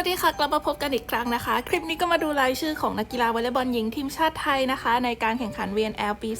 วัสดีค่ะ กลับมาพบกันอีกครั้งนะคะ คลิปนี้ก็มาดูรายชื่อของนักกีฬาวอลเลย์บอลหญิงทีมชาติไทยนะคะ ในการแข่งขัน VNL ปี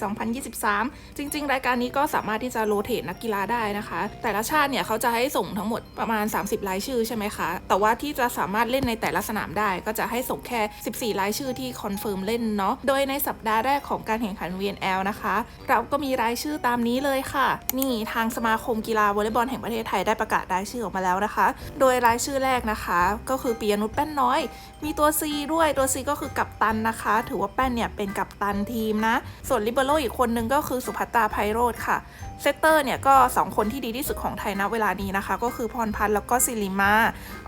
2023 จริง ๆ รายการนี้ก็สามารถที่จะโรเตทนักกีฬาได้นะคะ แต่ละชาติเนี่ยเขาจะให้ส่งทั้งหมดประมาณ 30 รายชื่อใช่ไหมคะ แต่ว่าที่จะสามารถเล่นในแต่ละสนามได้ ก็จะให้ส่งแค่ 14 รายชื่อที่คอนเฟิร์มเล่นเนาะโดยในสัปดาห์แรกของการแข่งขัน VNL นะคะ เราก็มีรายชื่อตามนี้เลยค่ะ นี่ทางสมาคมกีฬาวอลเลย์บอลแห่งประเทศไทยได้ประกาศรายชื่อออกมาแล้วนะคะ โดยรายชื่อแรกนะคะก็คือือปียนุชแป้นน้อย มีตัว C ด้วยตัว C ก็คือกัปตันนะคะ ถือว่าแป้นเนี่ยเป็นกัปตันทีมนะ ส่วนลิเบโรอีกคนนึงก็คือสุภัตตาไพโรธค่ะเซตเตอร์เนี่ยก็ 2 คนที่ดีที่สุดของไทยณเวลานี้นะคะ ก็คือพรพัฒน์แล้วก็ซิลิมา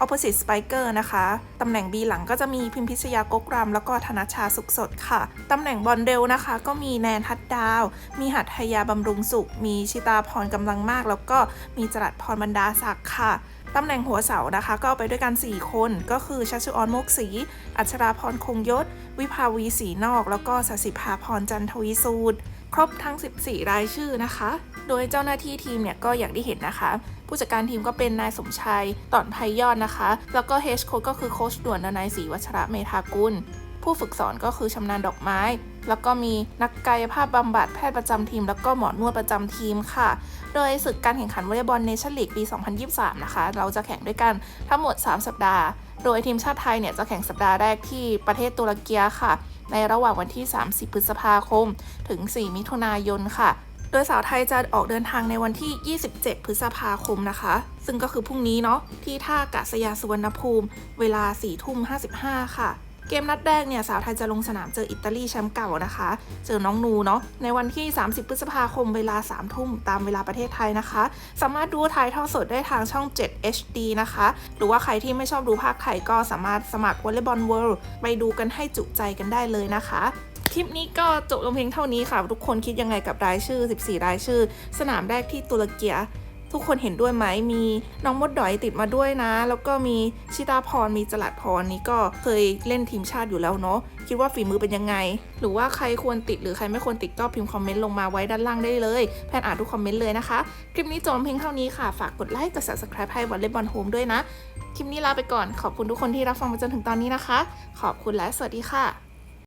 opposite spiker นะคะ ตำแหน่ง B หลังก็จะมีพิมพิชยากกรำแล้วก็ธนชาสุขสดค่ะ ตำแหน่งบอลเร็วนะคะ ก็มีแนนทัดดาว มีหัตถยาบำรุงสุข มีชิตาพรกำลังมาก แล้วก็มีจรัสพรบรรดาศักดิ์ค่ะ ตำแหน่งหัวเสานะคะ ก็เอาไปด้วยกัน 4 คน ก็คือชัชออนโมกศรีอัชราพรคงยศ วิภาวีศรีนอก แล้วก็สสิภาพรจันทวีสูตร ครบทั้ง 14 รายชื่อนะคะ โดยเจ้าหน้าที่ทีมเนี่ยก็อย่างที่เห็นนะคะ ผู้จัดการทีมก็เป็นนายสมชัยต่อนไพยอดนะคะ แล้วก็เฮดโค้ชก็คือโค้ชด่วนนายศรีวัชระเมธากุล ผู้ฝึกสอนก็คือชำนาญดอกไม้ แล้วก็มีนักกายภาพบำบัดแพทย์ประจำทีม แล้วก็หมอนวดประจำทีมค่ะ โดยศึกการแข่งขันวอลเลย์บอลเนชั่นลีกปี 2023 นะคะ เราจะแข่งด้วยกันทั้งหมด 3 สัปดาห์ โดยทีมชาติไทยเนี่ยจะแข่งสัปดาห์แรกที่ประเทศตุรกีค่ะ ในระหว่างวันที่ 30 พฤษภาคม ถึง 4 มิถุนายนค่ะโดยสาวไทยจะออกเดินทางในวันที่ 27 พฤษภาคมนะคะ ซึ่งก็คือพรุ่งนี้เนาะที่ท่าอากาศยานสุวรรณภูมิ เวลา 4 ทุ่ม 55 ค่ะ เกมนัดแรกเนี่ยสาวไทยจะลงสนามเจออิตาลีแชมป์เก่านะคะ เจอน้องนูเนาะในวันที่ 30 พฤษภาคมเวลา 3 ทุ่มตามเวลาประเทศไทยนะคะ สามารถดูถ่ายทอดสดได้ทางช่อง 7 HD นะคะ หรือว่าใครที่ไม่ชอบดูภาคไทยก็สามารถสมัคร Volleyball World ไปดูกันให้จุใจกันได้เลยนะคะคลิปนี้ก็จบลงเพียงเท่านี้ค่ะ ทุกคนคิดยังไงกับรายชื่อ 14 รายชื่อ สนามแรกที่ตุรกี ทุกคนเห็นด้วยไหมมีน้องมดดอยติดมาด้วยนะ แล้วก็มีชิตาพรมีจลัดพรนี่ก็เคยเล่นทีมชาติอยู่แล้วเนาะคิดว่าฝีมือเป็นยังไง หรือว่าใครควรติดหรือใครไม่ควรติดก็พิมพ์คอมเมนต์ลงมาไว้ด้านล่างได้เลย แพนอ่านทุกคอมเมนต์เลยนะคะ คลิปนี้จบเพียงเท่านี้ค่ะ ฝากกดไลค์กด subscribe ให้วอลเลย์บอลโฮมด้วยนะ คลิปนี้ลาไปก่อนขอบคุณทุกคนที่รับฟังมาจนถึงตอนนี้นะคะ ขอบคุณและสวัสดีค่ะ